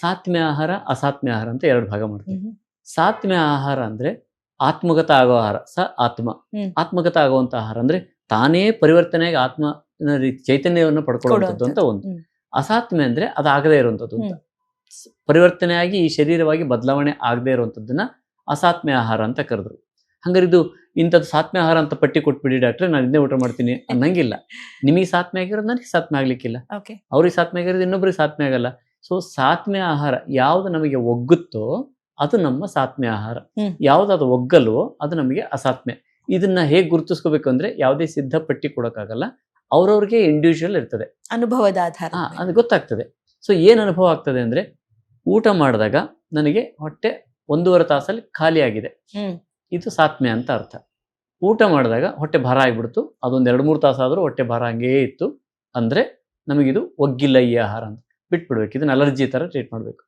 ಸಾತ್ಮ್ಯ ಆಹಾರ ಅಸಾತ್ಮ್ಯ ಆಹಾರ ಅಂತ ಎರಡು ಭಾಗ ಮಾಡ್ತೀವಿ. ಸಾತ್ಮ್ಯ ಆಹಾರ ಅಂದ್ರೆ ಆತ್ಮಗತ ಆಗೋ ಆಹಾರ ಸ ಆತ್ಮ. ಆತ್ಮಗತ ಆಗುವಂತ ಆಹಾರ ಅಂದ್ರೆ ತಾನೇ ಪರಿವರ್ತನೆಯಾಗಿ ಆತ್ಮ ಚೈತನ್ಯವನ್ನು ಪಡ್ಕೊಳ್ಳುವಂಥದ್ದು ಅಂತ ಒಂದು. ಅಸಾತ್ಮ್ಯ ಅಂದ್ರೆ ಅದಾಗದೇ ಇರುವಂಥದ್ದು ಅಂತ. ಪರಿವರ್ತನೆ ಪರಿವರ್ತನೆಯಾಗಿ ಈ ಶರೀರವಾಗಿ ಬದಲಾವಣೆ ಆಗದೆ ಇರುವಂಥದ್ದನ್ನ ಅಸಾತ್ಮ್ಯ ಆಹಾರ ಅಂತ ಕರೆದ್ರು. ಹಂಗಾರೆ ಇದು ಇಂಥದ್ದು ಸಾತ್ಮ್ಯ ಆಹಾರ ಅಂತ ಪಟ್ಟಿ ಕೊಟ್ಬಿಡಿ ಡಾಕ್ಟ್ರೆ ನಾನು ಇದನ್ನೇ ಊಟ ಮಾಡ್ತೀನಿ ಅನ್ನಂಗಿಲ್ಲ. ನಿಮಗೆ ಸಾತ್ಮ್ಯ ಆಗಿರೋದು ನನಗೆ ಸಾತ್ಮ್ಯ ಆಗ್ಲಿಕ್ಕಿಲ್ಲ. ಅವ್ರಿಗೆ ಸಾತ್ಮ್ಯ ಆಗಿರೋದು ಇನ್ನೊಬ್ರಿಗೆ ಸಾತ್ಮ್ಯ ಆಗಲ್ಲ. ಸೊ ಸಾತ್ಮ್ಯ ಆಹಾರ ಯಾವ್ದು ನಮಗೆ ಒಗ್ಗುತ್ತೋ ಅದು ನಮ್ಮ ಸಾತ್ಮ್ಯ ಆಹಾರ. ಯಾವ್ದು ಅದು ಒಗ್ಗಲ್ವೋ ಅದು ನಮಗೆ ಅಸಾತ್ಮ್ಯ ಇದನ್ನ ಹೇಗೆ ಗುರುತಿಸ್ಕೋಬೇಕು ಅಂದ್ರೆ ಯಾವುದೇ ಸಿದ್ಧ ಪಟ್ಟಿ ಕೊಡೋಕ್ಕಾಗಲ್ಲ. ಅವ್ರವ್ರಿಗೆ ಇಂಡಿವಿಜುವಲ್ ಇರ್ತದೆ. ಅನುಭವದ ಆಧಾರ ಅದು ಗೊತ್ತಾಗ್ತದೆ. ಸೊ ಏನ್ ಅನುಭವ ಆಗ್ತದೆ ಅಂದ್ರೆ ಊಟ ಮಾಡಿದಾಗ ನನಗೆ ಹೊಟ್ಟೆ ಒಂದೂವರೆ ತಾಸಲ್ಲಿ ಖಾಲಿ ಆಗಿದೆ. ಇದು ಸಾತ್ಮ್ಯ ಅಂತ ಅರ್ಥ. ಊಟ ಮಾಡಿದಾಗ ಹೊಟ್ಟೆ ಭಾರ ಆಗಿಬಿಡ್ತು. ಅದೊಂದು ಎರಡು ಮೂರು ತಾಸಾದರೂ ಹೊಟ್ಟೆ ಭಾರ ಹಂಗೇ ಇತ್ತು. ಅಂದ್ರೆ ನಮಗಿದು ಒಗ್ಗಿಲ್ಲ ಈ ಆಹಾರ ಅಂತ. ಬಿಟ್ಬಿಡ್ಬೇಕು. ಇದನ್ನ ಅಲರ್ಜಿ ಥರ ಟ್ರೀಟ್ ಮಾಡಬೇಕು.